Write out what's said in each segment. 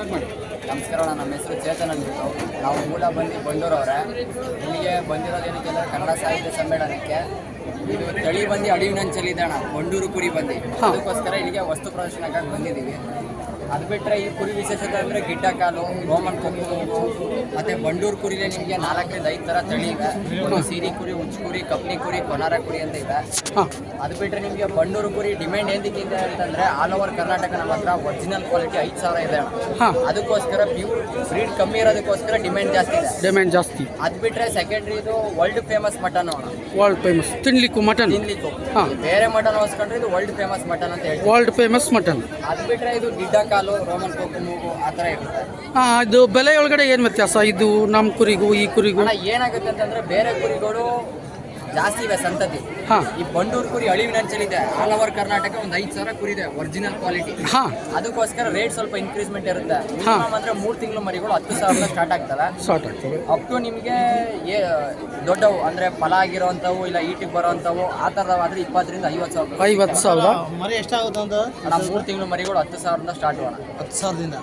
ನಮಸ್ಕಾರ ನಮ್ಮ ಹೆಸರು ಚೇತನ್ ಅಂದ್ಬಿಟ್ಟು ನಾವು ಮೂಲ ಬಂದು ಬಂದೂರವ್ರೆ ಇಲ್ಲಿಗೆ ಬಂದಿರೋದು ಏನಕ್ಕೆ ಅಂದರೆ ಕನ್ನಡ ಸಾಹಿತ್ಯ ಸಮ್ಮೇಳನಕ್ಕೆ ಇದು ತಳಿ ಬಂದು ಅಳಿವಿನಂಚಲಿದೆ ಅಣ್ಣ ಬಂಡೂರು ಕುರಿ ಬಂದು. ಅದಕ್ಕೋಸ್ಕರ ಇಲ್ಲಿಗೆ ವಸ್ತು ಪ್ರದರ್ಶನಕ್ಕಾಗಿ ಬಂದಿದ್ದೀವಿ. ಅದು ಬಿಟ್ಟರೆ ಈ ಕುರಿ ವಿಶೇಷತೆ ಅಂದರೆ ಗಿಡ್ಡ ಕಾಲು ರೋಮನ್ ಕೊಕ್ಕು ಮತ್ತು ಬಂಡೂರು ಕುರಿಲೆ ನಿಮಗೆ ನಾಲ್ಕರಿಂದ ಐದು ಥರ ತಳಿ ಇದೆ. ಒಂದು ಸೀರಿ ಕುರಿ ಉಚ್ಚ ಕುರಿ ಕಪ್ನಿ ಕುರಿ ಕೊನಾರ ಕುರಿ ಅಂತ ಇದೆ. ಹಾಂ. ಅದು ಬಿಟ್ಟರೆ ನಿಮಗೆ ಬಂಡೂರು ಕುರಿ ಡಿಮ್ಯಾಂಡ್ ಏನಕ್ಕಿದೆ ಅಂತಂದರೆ ಆಲ್ ಓವರ್ ಕರ್ನಾಟಕ ನಮ್ಮ ಹತ್ರ ಒರಿಜಿನಲ್ ಕ್ವಾಲಿಟಿ ಐದು ಸಾವಿರ ಇದೆ ಅದಕ್ಕೋಸ್ಕರ ಪ್ಯೂರ್ ಬ್ರೀಡ್ ಕಮ್ಮಿ ಇರೋದಕ್ಕೋಸ್ಕರ ಡಿಮ್ಯಾಂಡ್ ಜಾಸ್ತಿ ಇದೆ. ಡಿಮ್ಯಾಂಡ್ ಜಾಸ್ತಿ. ಅದು ಬಿಟ್ಟರೆ ಸೆಕೆಂಡ್ರಿ ಇದು world famous mutton world famous ತಿನ್ಲಿಕ್ಕೂ mutton ತಿನ್ಲಿಕ್ಕೂ. ಹಾ. ಬೇರೆ ಮಟನ್ ಹೋಸ್ಕೊಂಡ್ರೆ ಇದು ವರ್ಲ್ಡ್ ಫೇಮಸ್ ಮಟನ್ ಅಂತ ಹೇಳಿ ವರ್ಲ್ಡ್ ಫೇಮಸ್ ಮಟನ್ ಅದು ಬಿಟ್ಟರೆ ಇದು ಗಿಡ್ಡ ಕಾಲು ರೋಮನ್ ಮೂಗು ಆ ಥರ ಇರುತ್ತೆ. ಇದು ಬೆಲೆ ಒಳಗಡೆ ಏನು ವ್ಯತ್ಯಾಸ? ಇದು ನಮ್ಮ ಕುರಿಗೂ ಈ ಕುರಿಗೂ? ಅಣ್ಣ ಏನಾಗುತ್ತೆ ಅಂತಂದ್ರೆ ಬೇರೆ ಕುರಿಗಳು ಜಾಸ್ತಿ ಇವೆ ಸಂತತಿ. ಈ ಬಂಡೂರು ಕುರಿ ಅಳಿವಿನಂಚಲಿದೆ ಆಲ್ ಓವರ್ ಕರ್ನಾಟಕ ಒಂದು ಐದು ಸಾವಿರ ಕುರಿ ಇದೆ ಒರಿಜಿನಲ್ ಕ್ವಾಲಿಟಿ ಹಾಂ. ಅದಕ್ಕೋಸ್ಕರ ರೇಟ್ ಸ್ವಲ್ಪ ಇನ್ಕ್ರೀಸ್ಮೆಂಟ್ ಇರುತ್ತೆ ಮಾತ್ರ ಅಂದ್ರೆ ಮೂರು ತಿಂಗಳು ಮರಿಗಳು ಹತ್ತು ಸಾವಿರ ಸ್ಟಾರ್ಟ್ ಆಗ್ತವೆ. ಅಪ್ ಟು ನಿಮಗೆ ಏ ದೊಡ್ಡವು ಅಂದ್ರೆ ಫಲ ಆಗಿರೋವಂಥವು ಇಲ್ಲ ಈಟಿಗೆ ಬರೋವಂಥವು ಆ ತರದವಾದ್ರೆ ಇಪ್ಪತ್ತರಿಂದ ಐವತ್ತು ಸಾವಿರ. ಐವತ್ತು ಸಾವಿರ. ಮರಿ ಎಷ್ಟಾಗುತ್ತೆ ಅಂತ? ಅಣ್ಣ ಮೂರು ತಿಂಗಳು ಮರಿಗಳು ಹತ್ತು ಸಾವಿರದಿಂದ ಸ್ಟಾರ್ಟ್ ಮಾಡೋಣ. ಹತ್ತು ಸಾವಿರದಿಂದ.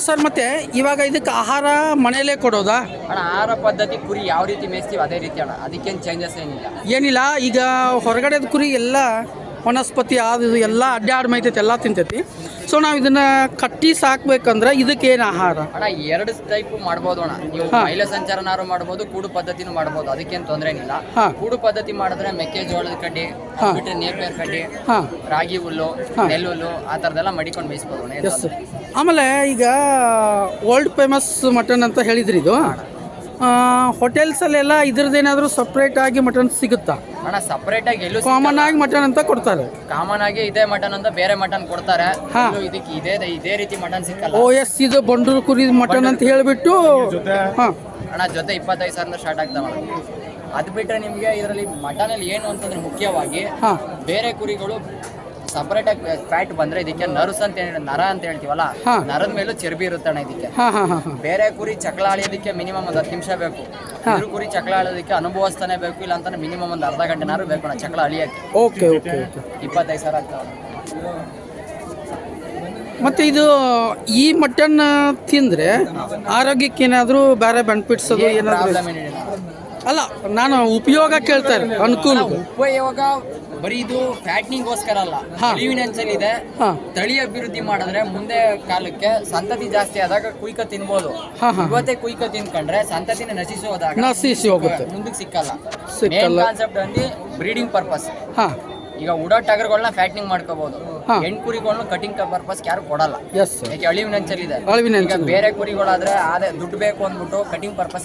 ಸರ್ ಮತ್ತೆ ಇವಾಗ ಇದಕ್ಕೆ ಆಹಾರ ಮನೆಯಲ್ಲೇ ಕೊಡೋದಾ? ಅಣ್ಣ ಆಹಾರ ಪದ್ಧತಿ ಕುರಿ ಯಾವ ರೀತಿ ಮೇಯಿಸ್ತೀವಿ ಅದೇ ರೀತಿ ಅಣ್ಣ. ಅದಕ್ಕೇನು ಚೇಂಜಸ್ ಏನಿಲ್ಲ. ಏನಿಲ್ಲ ಈಗ ಹೊರಗಡೆದ ಕುರಿ ಎಲ್ಲ ವನಸ್ಪತಿ ಅದು ಇದು ಎಲ್ಲ ಅಡ್ಡಾಡ್ ಮೈತೈತೆ ಎಲ್ಲ ತಿಂತೈತಿ. ಸೊ ನಾವು ಇದನ್ನ ಕಟ್ಟಿ ಸಾಕ್ಬೇಕಂದ್ರೆ ಇದಕ್ಕೆ ಏನು ಆಹಾರ? ಅಣ್ಣ ಎರಡು ಟೈಪ್ ಮಾಡ್ಬೋದು ಅಣ್ಣ. ನೀವು. ಮಹಿಳಾ ಸಂಚಾರನಾರು ಮಾಡ್ಬೋದು ಕೂಡು ಪದ್ಧತಿನೂ ಮಾಡ್ಬೋದು. ಅದಕ್ಕೇನು ತೊಂದರೆ ಏನಿಲ್ಲ. ಕೂಡು ಪದ್ಧತಿ ಮಾಡಿದ್ರೆ ಮೆಕ್ಕೆಜೋಳದ ಕಡ್ಡಿ ಬಿಟ್ಟರೆ ನೇಪಿಯರ್ ಕಡ್ಡಿ ಹಾಂ. ರಾಗಿ ಹುಲ್ಲು. ನೆಲ್ಲುಲ್ಲು ಆ ಥರದ್ದೆಲ್ಲ ಮಡಿಕೊಂಡು ಬೇಯಿಸ್ಬೋದು ಆಮೇಲೆ ಈಗ ವರ್ಲ್ಡ್ ಫೇಮಸ್ ಮಟನ್ ಅಂತ ಹೇಳಿದ್ರಿ ಇದು. ಹೋಟೆಲ್ಸಲ್ಲೆಲ್ಲ ಇದ್ರದ್ದೇನಾದರೂ ಸಪ್ರೇಟ್ ಆಗಿ ಮಟನ್ ಸಿಗುತ್ತಾ? ಅಣ್ಣ ಸಪ್ರೇಟ್ ಆಗಿ ಎಲ್ಲೂ ಕಾಮನ್ ಆಗಿ ಮಟನ್ ಅಂತ ಕೊಡ್ತಾರೆ. ಕಾಮನ್ ಆಗಿ ಇದೇ ಮಟನ್ ಅಂತ ಬೇರೆ ಮಟನ್ ಕೊಡ್ತಾರೆ. ಹಾ. ಎಲ್ಲೂ ಇದಕ್ಕೆ ಇದೇ ಇದೇ ರೀತಿ ಮಟನ್ ಸಿಕ್ಕಲ್ಲ. ಓ ಎಸ್ ಇದು ಬಂಡೂರು ಕುರಿ ಮಟನ್ ಅಂತ ಹೇಳಿಬಿಟ್ಟು ಹಾಂ. ಅಣ್ಣ ಜೊತೆ ಇಪ್ಪತ್ತೈದು ಸಾವಿರದಿಂದ ಸ್ಟಾರ್ಟ್ ಆಗ್ತಾವ ಅದು ಬಿಟ್ಟರೆ ನಿಮಗೆ ಇದರಲ್ಲಿ ಮಟನಲ್ಲಿ ಏನು ಅಂತಂದ್ರೆ ಮುಖ್ಯವಾಗಿ ಹಾಂ. ಬೇರೆ ಕುರಿಗಳು ಸಪ್ರೇಟ್ ಆಗಿ ಫ್ಯಾಟ್ ಬಂದ್ರೆ ಇದಕ್ಕೆ ನರ್ಸ್ ಅಂತ ಹೇಳಿ ನರ ಅಂತ ಹೇಳ್ತೀವಲ್ಲ. ನರದ ಮೇಲೂ ಚರ್ಬಿ ಇರುತ್ತಣ್ಣ ಇದಕ್ಕೆ. ಬೇರೆ ಕುರಿ ಚಕ್ಲ ಅಳಿಯೋದಕ್ಕೆ ಮಿನಿಮಮ್ ಒಂದು ಹತ್ತು ನಿಮಿಷ ಬೇಕು. ಇದ್ರ ಕುರಿ ಚಕ್ಲ ಅಳಿಯೋದಕ್ಕೆ ಅನುಭವಿಸ್ತಾನೆ ಬೇಕು ಇಲ್ಲ ಅಂತಂದ್ರೆ ಮಿನಿಮಮ್ ಒಂದು ಅರ್ಧ ಗಂಟೆನಾರು ಬೇಕು ಅಣ್ಣ ಅಳಿಯಕ್ಕೆ ಓಕೆ ಓಕೆ ಇಪ್ಪತ್ತೈದು ಸಾವಿರ ಆಗ್ತಾವ ಮತ್ತು ಇದು ಈ ಮಟನ್ ತಿಂದರೆ ಆರೋಗ್ಯಕ್ಕೆ ಏನಾದರೂ ಬೇರೆ ಬೆನಿಫಿಟ್ಸ್ ಅದು ಏನಾದರೂ ಅಲ್ಲ ನಾನು ಉಪಯೋಗ ಕೇಳ್ತಾರೆ ಅನುಕೂಲ ಉಪಯೋಗ ಬರೀ ಇದು ಫ್ಯಾಟ್ನಿಂಗ್ಗೋಸ್ಕರ ಅಲ್ಲ ಹಾ. ಇದೆ ಹಾಂ ತಳಿ ಅಭಿವೃದ್ಧಿ ಮಾಡಿದ್ರೆ ಮುಂದೆ ಕಾಲಕ್ಕೆ ಸಂತತಿ ಜಾಸ್ತಿ ಆದಾಗ ಕುಯ್ಕ ತಿನ್ಬೋದು ಹಾ, ಹಾ. ಇವತ್ತೇ ಕುಯ್ಕ ತಿನ್ಕೊಂಡ್ರೆ ಸಂತತಿನ ನಶಿಸೋದಾಗ ನಶಿಸಿ ಹೋಗುತ್ತೆ. ಮುಂದಕ್ಕೆ ಸಿಕ್ಕಲ್ಲ ಸಿಕ್ಕಲ್ಲ. ಕಾನ್ಸೆಪ್ಟ್ ಅಂದ್ರೆ ಬ್ರೀಡಿಂಗ್ ಪರ್ಪಸ್ ಹಾಂ ಈಗ ಉಡೋ ಟಗರ್ಗಳನ್ನ ಫ್ಯಾಟ್ನಿಂಗ್ ಮಾಡ್ಕೋಬಹುದು ಹಾ. ಹೆಣ್ ಕುರಿಗಳನ್ನ ಕಟಿಂಗ್ ಪರ್ಪಸ್ ಯಾರು ಕೊಡಲ್ಲ ಎಸ್ ಯಾಕೆ ಅಳಿವಿನಂಚಲು. ಈಗ ಬೇರೆ ಕುರಿಗಳಾದ್ರೆ ಅದೇ ದುಡ್ಡು ಬೇಕು ಅಂದ್ಬಿಟ್ಟು ಕಟಿಂಗ್ ಪರ್ಪಸ್